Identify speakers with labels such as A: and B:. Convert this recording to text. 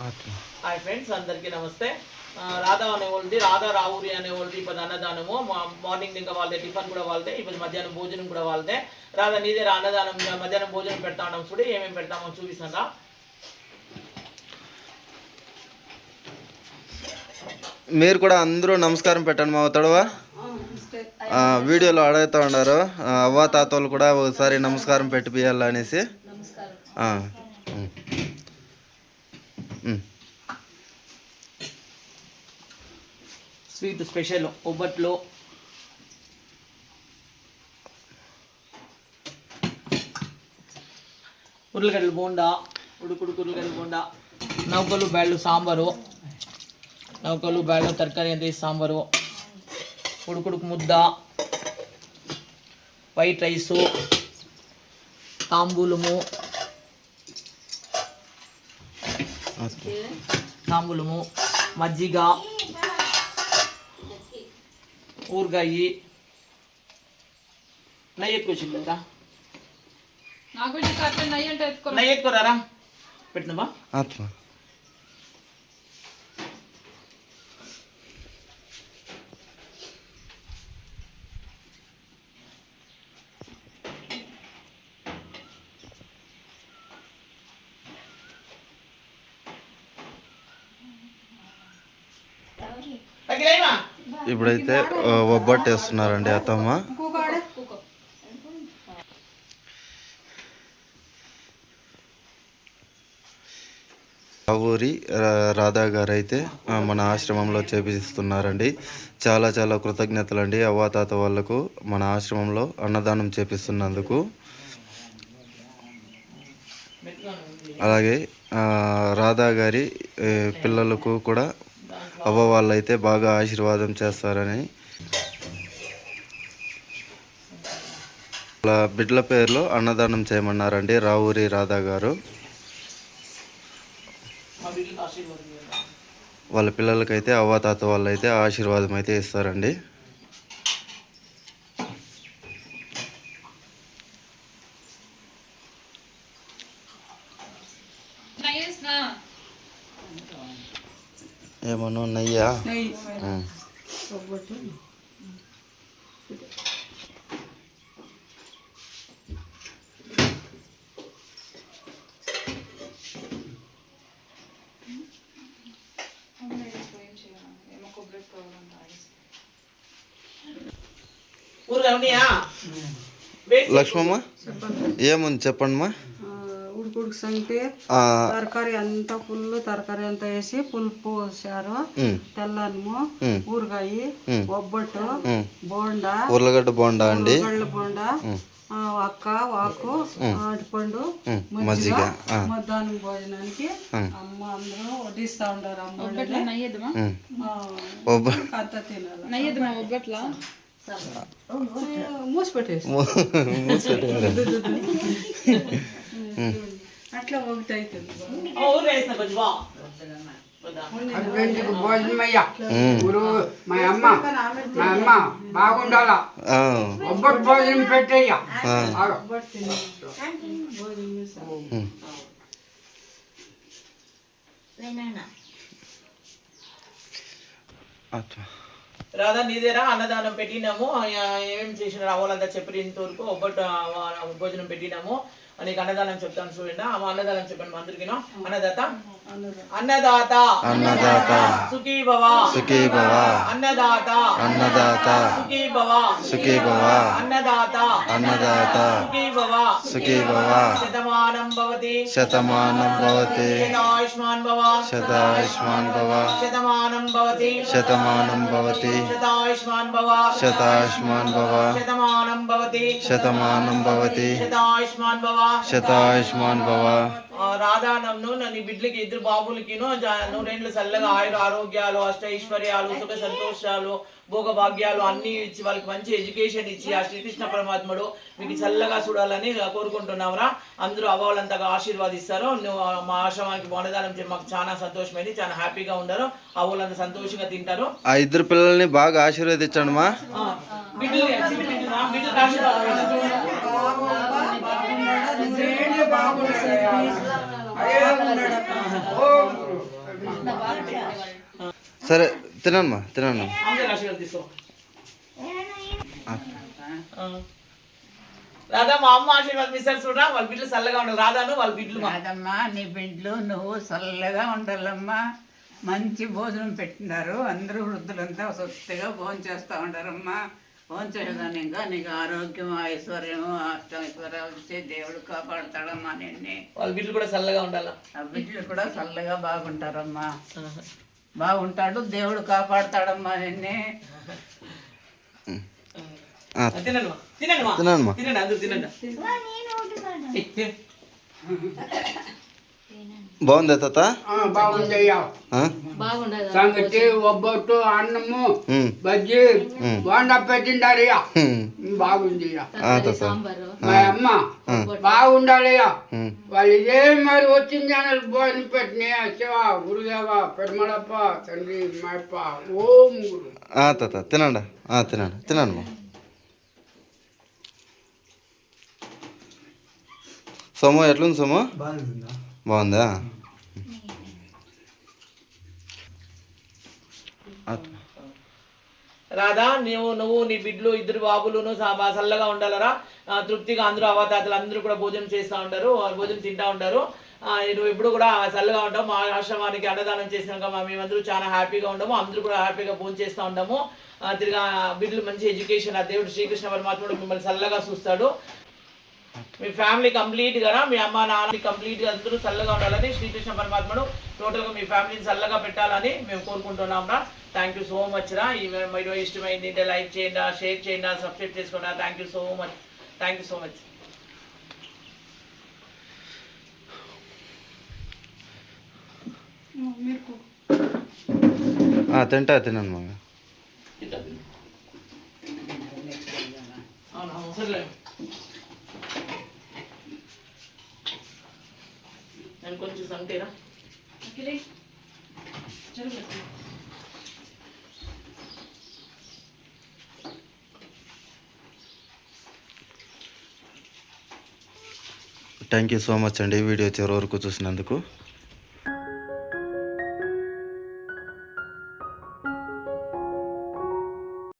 A: Hi friends అందరికీ నమస్తే. రాధా అనే వాళ్ళది రాధా రావురి అనే వాళ్ళది ఇప్పుడు అన్నదానము మార్నింగ్ ఇంకా వాళ్ళదే టిఫిన్ కూడా వాళ్ళదే ఇప్పుడు మధ్యాహ్నం భోజనం కూడా వాళ్ళదే. రాధా నీదే రా అన్నదానం మధ్యాహ్నం భోజనం పెడతా ఉన్నాం. చూడు ఏమేమి పెడతామో చూపిస్తాను
B: మీరు కూడా అందరూ నమస్కారం పెట్టండి మా తడవా. వీడియోలో అడుగుతూ ఉన్నారు. అవ్వ తాతలు కూడా ఒకసారి నమస్కారం పెట్టిపియాలి అనేసి. ఆ, ఉమ్. ఉమ్.
A: Sweet special ఒబ్బట్లో. ఉర్లగడ్డలు బోండా ఉడుకుడుకు ఉర్లగడ్డలు బోండా నౌకలు బ్యాళ్ళు సాంబారు. నౌకలు బ్యాళ్ళు తరకారీ అంతే వేసి సాంబారు. ఉడుకుడుకు ముద్ద. White rice. తాంబూలము. తాంబూలము మజ్జిగ ఊరగాయి. నెయ్యి
C: నీకు అట్లా నయ్యి
A: నెయ్యి ఎత్తుకోరారా పెట్టినవా?
B: ఇప్పుడైతే ఒబ్బట్టు వేస్తున్నారండి అత్తమ్మ. ఊరి రాధా గారు అయితే మన ఆశ్రమంలో చేపిస్తున్నారండి. చాలా చాలా కృతజ్ఞతలు అండి అవ్వాతాత వాళ్ళకు మన ఆశ్రమంలో అన్నదానం చేపిస్తున్నందుకు. అలాగే రాధా గారి పిల్లలకు కూడా అవ్వ వాళ్ళైతే బాగా ఆశీర్వాదం చేస్తారని. వాళ్ళ బిడ్డల పేర్లో అన్నదానం చేయమన్నారండి రావూరి రాధా గారు. వాళ్ళ పిల్లలకైతే అవ్వాతాత వాళ్ళు అయితే ఆశీర్వాదం అయితే ఇస్తారండి.
C: నయ్యి వేసినా
B: ఏమన్నా నెయ్యా. లక్ష్మమ్మ? ఏముంది చెప్పండమ్మా?
D: ఉడుకుడుకు
B: ఆ,
D: తరకారీ అంతా ఫుల్ తరకారీ అంతా వేసి పులుపు తెల్లన్నము
B: ఉం,
D: ఊరగాయ. ఒబ్బట్టు. బోండా
B: ఉర్లగడ్డ బోండా అండి.
D: బోండా అక్క వాకు అరటిపండు
B: ఉం, మజ్జిగ
D: మధ్యాహ్నం భోజనానికి. అమ్మ అందరూ వడ్డిస్తా ఉండారు అమ్మ అంత తినాలి. అట్లా ఒకటి అవుతుంది
E: భోజనమయ్యా. మా అమ్మ మా అమ్మ బాగుండాలా? ఒబ్బటి భోజనం పెట్టయ్యా.
B: అట్లా.
A: రాధా నీదేరా అన్నదానం పెట్టినాము. ఏం ఏమేమి చేసిన రావాలంతా చెప్పి ఇంతవరకు ఒబ్బట్టు భోజనం పెట్టినాము. నీకు అన్నదానం చెప్తాను చూడండి. ఆ అన్నదానం చెప్పండి మా అందరికీ అన్నదాత? అన్నదాత.
B: అన్నదాత.
A: సుఖీ భవ
B: సుఖీ భవ
A: అన్నదాత.
B: అన్నదాత.
A: సుఖీ భవ
B: సుఖీ భవ
A: అన్నదాత.
B: అన్నదాత.
A: సుఖీ భవ
B: సుఖీ భవ
A: శతమానం భవతి.
B: శతమానం భవతి.
A: శతాయుష్మాన్ భవ.
B: శతాయుష్మాన్ భవ.
A: శతమానం భవతి.
B: శతమానం భవతి.
A: శతాయుష్మాన్ భవ.
B: శతాయుష్మాన్ భవ.
A: శతమానం భవతి.
B: శతమానం భవతి.
A: శతాయుష్మాన్ భవ.
B: శతాయుష్మాన్ భవ.
A: ఆ, రాధా నన్ను నీ బిడ్డలకి ఇద్దరు బాబులకిను జా- నూరేండ్లు చల్లగా ఆయుర ఆరోగ్యాలు అష్ట ఐశ్వర్యాలు సుఖ సంతోషాలు భోగ భాగ్యాలు అన్ని ఇచ్చి వాళ్ళకి మంచి ఎడ్యుకేషన్ ఇచ్చి ఆ శ్రీకృష్ణ పరమాత్ముడు మీకు చల్లగా చూడాలని కోరుకుంటున్నావురా. అందరూ అవ్వాలంతగా ఆశీర్వాదిస్తారు. నువ్వు మా ఆశ్రమానికి బోనదానం మాకు చాలా సంతోషమైంది చాలా హ్యాపీగా ఉండరు. అవ్వాలంతా సంతోషంగా తింటారు.
B: ఆ ఇద్దరు పిల్లల్ని బాగా ఆశీర్వదించండి మా.
A: బిడ్డలు బిడ్డలు
B: సరే తినమ్మా తినమ్మా.
A: రాధా మా అమ్మ ఆశీర్వాదం ఇస్తారు చూడరా వాళ్ళ బిడ్డలు చల్లగా ఉండాలి. రాధాను వాళ్ళ బిడ్డలు
E: నీ బిడ్డలు నువ్వు చల్లగా ఉండాలమ్మా. మంచి భోజనం పెట్టినారు. అందరూ వృద్ధులంతా స్వస్తిగా భోజనం చేస్తూ ఉంటారమ్మా భోజనం చేయగానే ఇంకా నీకు ఆరోగ్యం ఐశ్వర్యము అష్టం ఐశ్వర్యాలు ఇచ్చే దేవుడు కాపాడుతాడమ్మా నిన్ను.
A: వాళ్ళ బిడ్డలు కూడా చల్లగా ఉండాలా?
E: ఆ బిడ్డలు కూడా చల్లగా బాగుంటారమ్మా. బాగుంటాడు దేవుడు కాపాడుతాడమ్మా నిన్నే.
A: తినండి తినండి
B: తినండి
A: అందరూ తినండి.
B: బాగుందా తాత?
F: బాగుందయ్యా? సంగతి ఒబ్బట్టు అన్నము బజ్జీ బోండా పెట్టిండారయ్యా
B: తాత.
F: మా అమ్మ బాగుండాలయ్యా. వాళ్ళు ఇదే మరి వచ్చింది అని భోజనం పెట్టినా శివ గురుదేవ పెరుమలప్ప తండ్రి మాయప్ప ఓం గురు
B: ఆ, తాత తినండి. ఆ, తినండి. తినండి సోము ఎట్లుంది సోము? బాగుందా బాగుందా?
A: రాధా నువ్వు నువ్వు నీ బిడ్డలు ఇద్దరు బాబులును చల్లగా ఉండాలరా? తృప్తిగా అందరూ అవతాతలు అందరూ కూడా భోజనం చేస్తూ ఉంటారు భోజనం తింటా ఉంటారు నువ్వు ఎప్పుడు కూడా చల్లగా ఉంటావు. మా ఆశ్రమానికి అన్నదానం చేసినాక మేమందరూ చాలా హ్యాపీగా ఉండము. అందరూ కూడా హ్యాపీగా భోజనం చేస్తూ ఉంటాము తిరిగి తిరిగా బిడ్డలు మంచి ఎడ్యుకేషన్ ఆ దేవుడు శ్రీకృష్ణ పరమాత్ముడు మిమ్మల్ని చల్లగా చూస్తాడు. మీ ఫ్యామిలీ కంప్లీట్గా మీ అమ్మ నాన్న కంప్లీట్గా అందరూ చల్లగా ఉండాలని శ్రీకృష్ణ పరమాత్మను టోటల్గా మీ ఫ్యామిలీని చల్లగా పెట్టాలని మేము కోరుకుంటున్నాం రా. థ్యాంక్ యూ సో మచ్ రా. ఈ వీడియో ఇష్టమైంది అంటే లైక్ చేయండి షేర్ చేయండి సబ్స్క్రైబ్ చేసుకోండి thank you so much thank you so much
B: ఆ, తింటా తినండి మా
A: సర్లే. నేను కొంచెం సంటేరా
B: థ్యాంక్ యూ సో మచ్ అండి వీడియో చివరి వరకు చూసినందుకు.